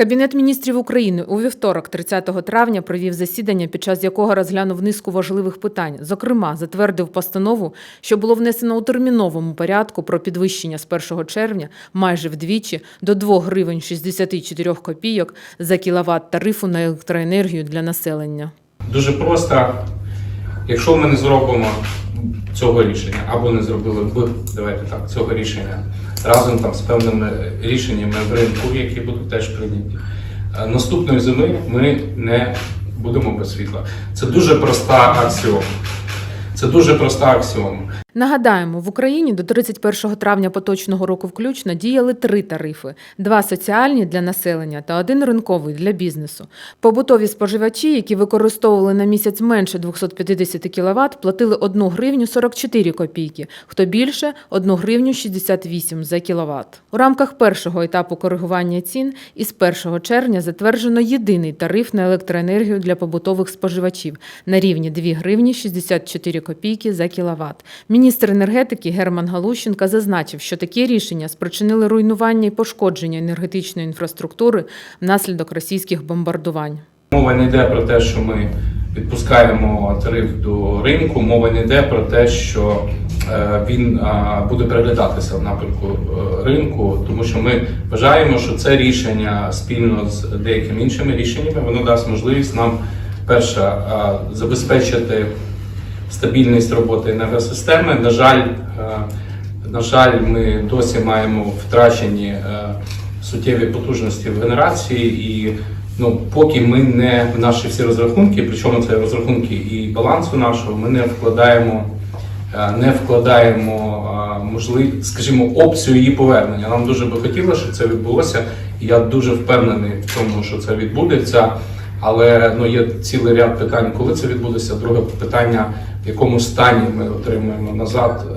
Кабінет міністрів України у вівторок, 30 травня, провів засідання, під час якого розглянув низку важливих питань. Зокрема, затвердив постанову, що було внесено у терміновому порядку про підвищення з 1 червня майже вдвічі до 2 гривень 64 копійок за кіловат тарифу на електроенергію для населення. Дуже просто, якщо ми не зробимо цього рішення, або не зробили б, давайте так, цього рішення разом там з певними рішеннями в ринку, які будуть теж прийняті. е, Наступної зими ми не будемо без світла. Це дуже проста аксіома. Це дуже проста аксіома. Нагадаємо, в Україні до 31 травня поточного року включно діяли три тарифи: два соціальні для населення та один ринковий для бізнесу. Побутові споживачі, які використовували на місяць менше 250 кВт, платили 1 гривню 44 копійки, хто більше 1 гривню 68 за кіловат. У рамках першого етапу коригування цін із 1 червня затверджено єдиний тариф на електроенергію для побутових споживачів на рівні 2 гривні 64 копійки за кіловат. Міністр енергетики Герман Галущенка зазначив, що такі рішення спричинили руйнування і пошкодження енергетичної інфраструктури внаслідок російських бомбардувань. Мова не йде про те, що ми відпускаємо тариф до ринку. Мова не йде про те, що е, він буде переглядатися в напрямку е, ринку, тому що ми вважаємо, що це рішення спільно з деякими іншими рішеннями воно дасть можливість нам перше забезпечити стабільність роботи енергосистеми. На жаль, е, на жаль, ми досі маємо втрачені е, суттєві потужності в генерації, і ну, поки ми не в наші всі розрахунки, причому це розрахунки і балансу нашого, ми не вкладаємо. е, Не вкладаємо можливість, скажімо, опцію її повернення. Нам дуже би хотілося, щоб це відбулося. і Я дуже впевнений в тому, що це відбудеться. Але ну є цілий ряд питань, коли це відбудеться. Друге питання, в якому стані ми отримуємо назад е,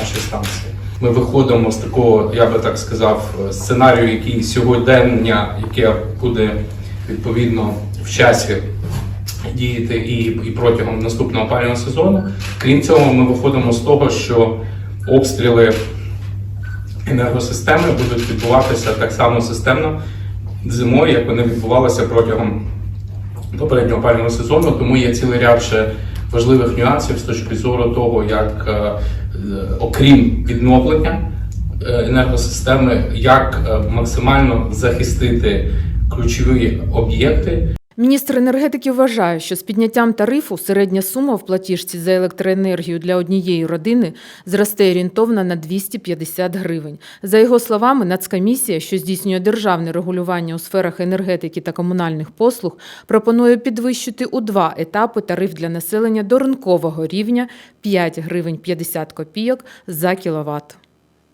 наші станції. Ми виходимо з такого, я би так сказав, е, сценарію, який сьогодення, яке буде відповідно в часі діяти і, і протягом наступного опалювального сезону. Крім цього, ми виходимо з того, що обстріли енергосистеми будуть відбуватися так само системно зимою, як вони відбувалися протягом попереднього опального сезону. Тому є цілий ряд ще важливих нюансів з точки зору того, як е, е, окрім відновлення е, енергосистеми, як максимально захистити ключові об'єкти, Міністр енергетики вважає, що з підняттям тарифу середня сума в платіжці за електроенергію для однієї родини зросте орієнтовно на 250 гривень. За його словами, Нацкомісія, що здійснює державне регулювання у сферах енергетики та комунальних послуг, пропонує підвищити у два етапи тариф для населення до ринкового рівня 5 гривень 50 копійок за кіловат.